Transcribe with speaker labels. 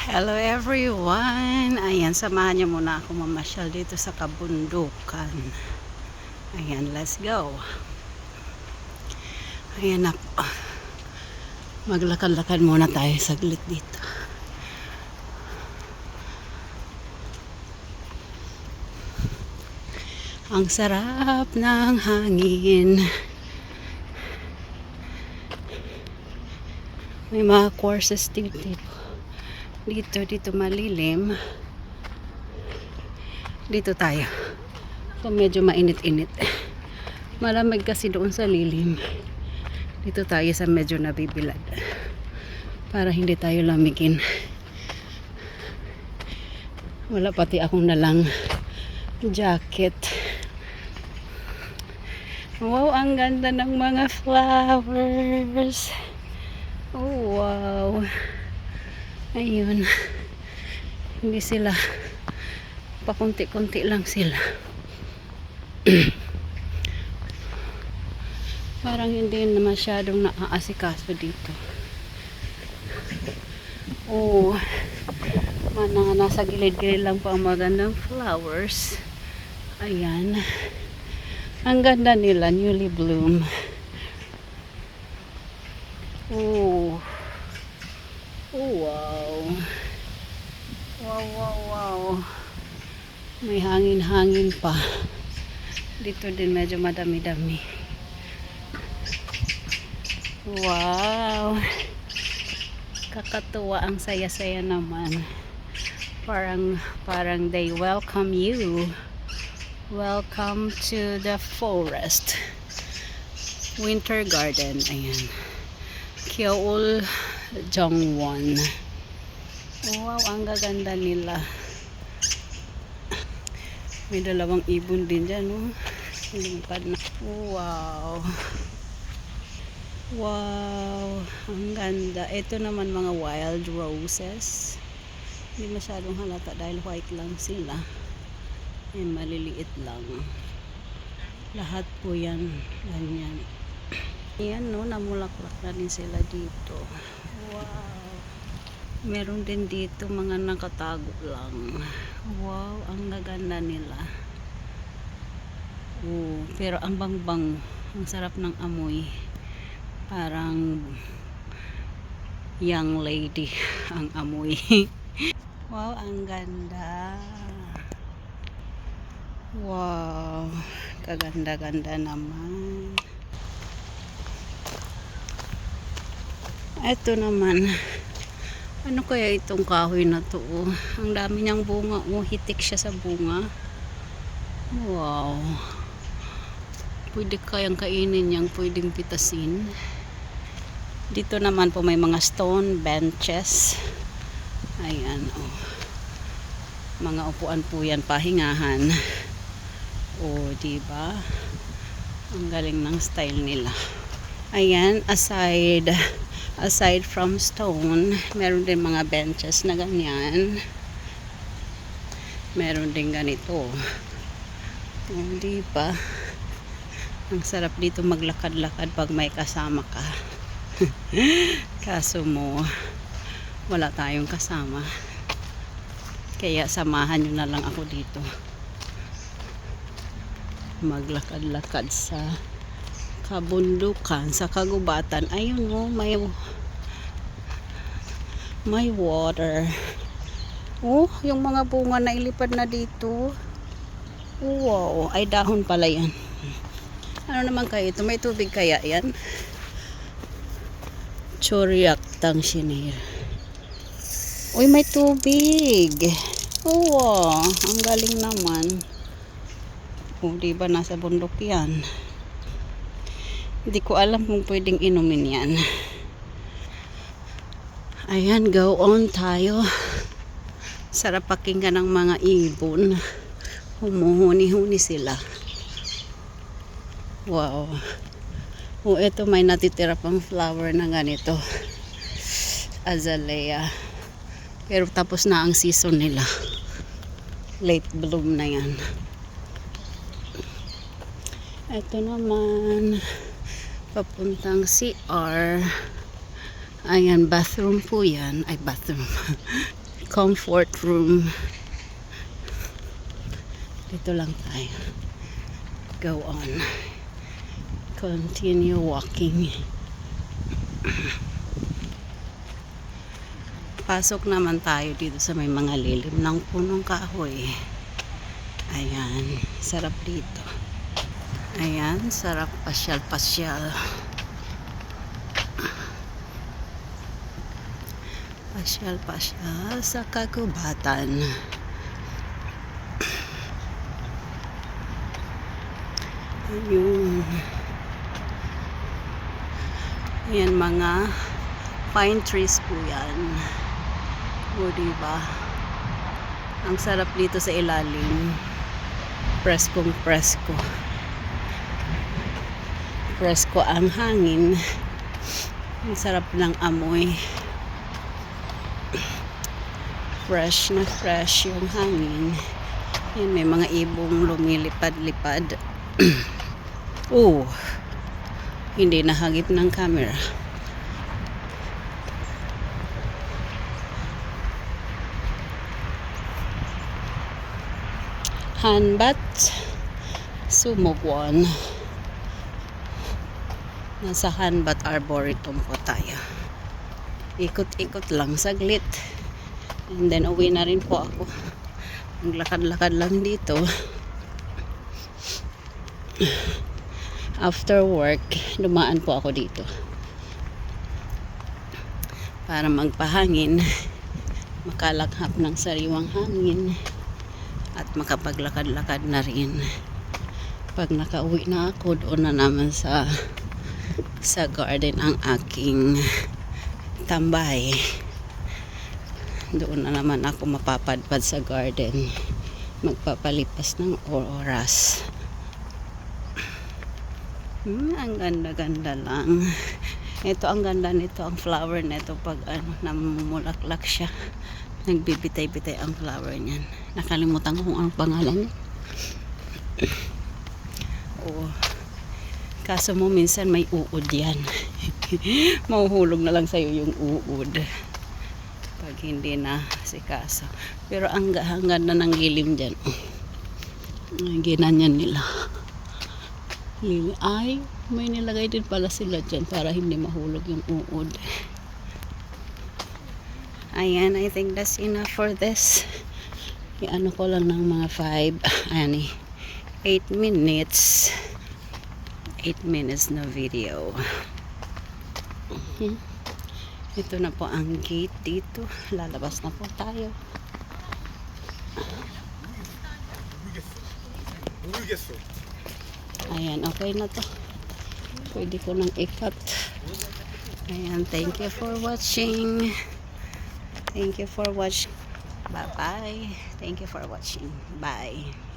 Speaker 1: Hello everyone! Ayan, samahan niyo muna ako mamasyal dito sa kabundukan. Ayan, let's go. Ayan na po. Maglakad-lakad muna tayo saglit dito. Ang sarap ng hangin. May mga courses dito. Dito, dito malilim. Dito tayo. So medyo mainit-init. Malamig kasi doon sa lilim. Dito tayo sa medyo nabibilad. Para hindi tayo lamigin. Wala pati akong nalang jacket. Wow, ang ganda ng mga flowers. Oh, wow. Ayun. Hindi sila pakunti-kunti lang sila. Parang hindi na masyadong naaasikaso dito. Oh, mana nasa gilid-gilid lang po ang magandang flowers. Ayan. Ang ganda nila, newly bloom. Oh. Oh, wow. Wow, wow, wow. May hangin-hangin pa. Dito din medyo madami-dami. Wow. Kakatuwa ang saya-saya naman. Parang parang they welcome you. Welcome to the forest. Winter garden. Ayan. Kyoul Jongwon. Wow, ang gaganda nila. May dalawang ibon din dyan, oh. Lumipad na. Wow. Wow. Ang ganda. Ito naman mga wild roses. Hindi masyadong halata dahil white lang sila. Yan, maliliit lang. Lahat po yan. Ganyan. Yan, no. Namulaklak na din sila dito. Wow. Meron din dito mga nakatago lang. Wow, ang gaganda nila. Oh, pero ang bangbang, ang sarap ng amoy. Parang young lady ang amoy. wow, ang ganda. Wow, kaganda-ganda naman. Ito naman. Ano kaya itong kahoy na to? oh? Ang dami niyang bunga. Oh, hitik siya sa bunga. Wow. Pwede kayang kainin niyang pwedeng pitasin. Dito naman po may mga stone benches. Ayan, oh. Mga upuan po yan, pahingahan. Oh, di ba? Ang galing ng style nila. Ayan, aside aside from stone, meron din mga benches na ganyan. Meron din ganito. Oh, di ba? Ang sarap dito maglakad-lakad pag may kasama ka. Kaso mo, wala tayong kasama. Kaya samahan nyo na lang ako dito. Maglakad-lakad sa kabundukan, sa kagubatan. Ayun mo, may may water. Oh, yung mga bunga na ilipad na dito. Wow, ay dahon pala yan. Ano naman kaya ito? May tubig kaya yan? Choryak tang shinir. Uy, may tubig. Oh, wow, ang galing naman. Oh, di ba nasa bundok yan? Hindi ko alam kung pwedeng inumin yan. Ayan, go on tayo. Sarap pakinggan ng mga ibon. Humuhuni-huni sila. Wow. Oh, ito may natitira pang flower na ganito. Azalea. Pero tapos na ang season nila. Late bloom na yan. Ito naman papuntang CR. Ayan, bathroom po yan. Ay, bathroom. comfort room. Dito lang tayo. Go on. Continue walking. Pasok naman tayo dito sa may mga lilim ng punong kahoy. Ayan, sarap dito. Ayan, sarap pasyal-pasyal. Pasyal-pasyal sa kagubatan. Ayun. Ayan mga pine trees po yan. O diba? Ang sarap dito sa ilalim. Preskong presko. Presko ang hangin. Ang sarap ng amoy. Fresh na fresh yung hangin. Yan, may mga ibong lumilipad-lipad. oh, hindi nahagip ng camera. Hanbat Sumugwon. Nasa Hanbat Arboretum po tayo. Ikot-ikot lang saglit. And then uwi na rin po ako. Naglakad-lakad lang dito. After work, dumaan po ako dito. Para magpahangin, makalaghap ng sariwang hangin at makapaglakad-lakad na rin. Pag nakauwi na ako, doon na naman sa sa garden ang aking tambay. Doon na naman ako mapapadpad sa garden. Magpapalipas ng oras. Hmm, ang ganda-ganda lang. Ito ang ganda nito, ang flower nito pag ano, namumulaklak siya. Nagbibitay-bitay ang flower niyan. Nakalimutan ko kung anong pangalan niya. Oo. Kaso mo minsan may uod yan. Mahuhulog na lang sa'yo yung uod. Pag hindi na si kaso. Pero ang, ga- ang ganda ng lilim dyan. Ang ginanyan nila. Lili. Ay, may nilagay din pala sila dyan para hindi mahulog yung uod. Ayan, I think that's enough for this. Iano ko lang ng mga 5, ayan eh, 8 minutes. 8 minutes na video. Hmm. Ito na po ang gate dito. Lalabas na po tayo. Ayan okay na to. Pwede ko nang ikat ayan thank you for watching. Thank you for watching bye bye thank you for watching. Bye.